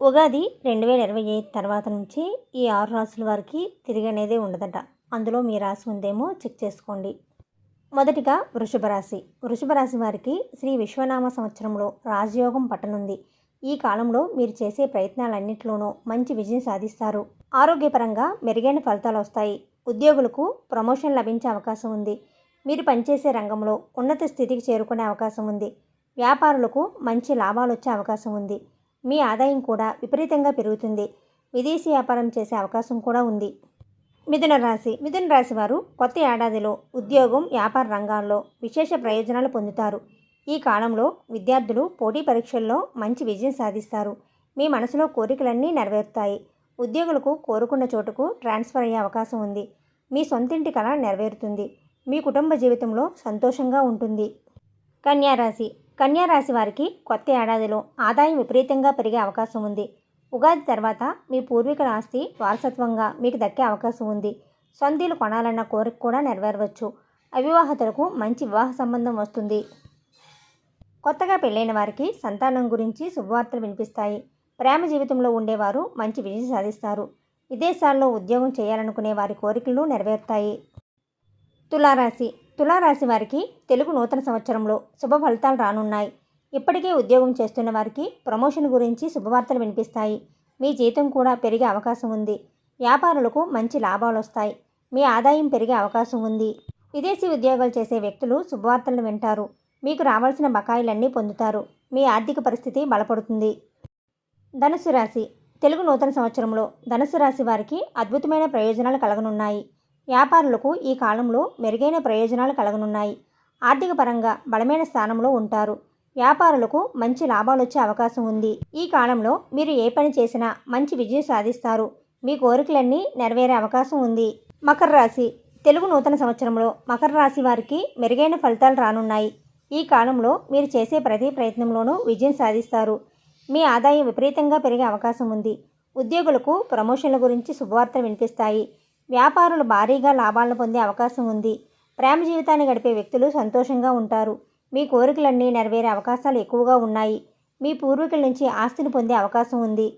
ఉగాది రెండు వేల ఇరవై ఐదు తర్వాత నుంచి ఈ ఆరు రాసుల వారికి తిరిగి అనేది ఉండదట. అందులో మీ రాశి ఉందేమో చెక్ చేసుకోండి. మొదటిగా వృషభ రాశి. వృషభ రాశి వారికి శ్రీ విశ్వనామ సంవత్సరంలో రాజయోగం పట్టనుంది. ఈ కాలంలో మీరు చేసే ప్రయత్నాలన్నింటిలోనూ మంచి విజయం సాధిస్తారు. ఆరోగ్యపరంగా మెరుగైన ఫలితాలు వస్తాయి. ఉద్యోగులకు ప్రమోషన్ లభించే అవకాశం ఉంది. మీరు పనిచేసే రంగంలో ఉన్నత స్థితికి చేరుకునే అవకాశం ఉంది. వ్యాపారులకు మంచి లాభాలు వచ్చే అవకాశం ఉంది. మీ ఆదాయం కూడా విపరీతంగా పెరుగుతుంది. విదేశీ వ్యాపారం చేసే అవకాశం కూడా ఉంది. మిథున రాశి. మిథున రాశి వారు కొత్త ఏడాదిలో ఉద్యోగం వ్యాపార రంగాల్లో విశేష ప్రయోజనాలు పొందుతారు. ఈ కాలంలో విద్యార్థులు పోటీ పరీక్షల్లో మంచి విజయం సాధిస్తారు. మీ మనసులో కోరికలన్నీ నెరవేరుతాయి. ఉద్యోగులకు కోరుకున్న చోటుకు ట్రాన్స్ఫర్ అయ్యే అవకాశం ఉంది. మీ సొంతింటి కళ నెరవేరుతుంది. మీ కుటుంబ జీవితంలో సంతోషంగా ఉంటుంది. కన్యారాశి కన్యారాశి వారికి కొత్త ఏడాదిలో ఆదాయం విపరీతంగా పెరిగే అవకాశం ఉంది. ఉగాది తర్వాత మీ పూర్వీకుల ఆస్తి వారసత్వంగా మీకు దక్కే అవకాశం ఉంది. సొంతీలు కొనాలన్న కోరిక కూడా నెరవేరవచ్చు. అవివాహితులకు మంచి వివాహ సంబంధం వస్తుంది. కొత్తగా పెళ్ళైన వారికి సంతానం గురించి శుభవార్తలు వినిపిస్తాయి. ప్రేమ జీవితంలో ఉండేవారు మంచి విజయం సాధిస్తారు. విదేశాల్లో ఉద్యోగం చేయాలనుకునే వారి కోరికలు నెరవేరుతాయి. తులారాశి తులారాశి వారికి తెలుగు నూతన సంవత్సరంలో శుభ ఫలితాలు రానున్నాయి. ఇప్పటికే ఉద్యోగం చేస్తున్న వారికి ప్రమోషన్ గురించి శుభవార్తలు వినిపిస్తాయి. మీ జీతం కూడా పెరిగే అవకాశం ఉంది. వ్యాపారులకు మంచి లాభాలు వస్తాయి. మీ ఆదాయం పెరిగే అవకాశం ఉంది. విదేశీ ఉద్యోగాలు చేసే వ్యక్తులు శుభవార్తలను వింటారు. మీకు రావాల్సిన బకాయిలన్నీ పొందుతారు. మీ ఆర్థిక పరిస్థితి బలపడుతుంది. ధనుసు రాశి. తెలుగు నూతన సంవత్సరంలో ధనుసు రాశి వారికి అద్భుతమైన ప్రయోజనాలు కలగనున్నాయి. వ్యాపారులకు ఈ కాలంలో మెరుగైన ప్రయోజనాలు కలగనున్నాయి. ఆర్థిక పరంగా బలమైన స్థానంలో ఉంటారు. వ్యాపారులకు మంచి లాభాలు వచ్చే అవకాశం ఉంది. ఈ కాలంలో మీరు ఏ పని చేసినా మంచి విజయం సాధిస్తారు. మీ కోరికలన్నీ నెరవేరే అవకాశం ఉంది. మకర రాశి. తెలుగు నూతన సంవత్సరంలో మకర రాశి వారికి మెరుగైన ఫలితాలు రానున్నాయి. ఈ కాలంలో మీరు చేసే ప్రతి ప్రయత్నంలోనూ విజయం సాధిస్తారు. మీ ఆదాయం విపరీతంగా పెరిగే అవకాశం ఉంది. ఉద్యోగులకు ప్రమోషన్ల గురించి శుభవార్తలు వినిపిస్తాయి. వ్యాపారులు భారీగా లాభాలను పొందే అవకాశం ఉంది. ప్రేమ జీవితాన్ని గడిపే వ్యక్తులు సంతోషంగా ఉంటారు. మీ కోరికలన్నీ నెరవేరే అవకాశాలు ఎక్కువగా ఉన్నాయి. మీ పూర్వీకుల నుంచి ఆస్తిని పొందే అవకాశం ఉంది.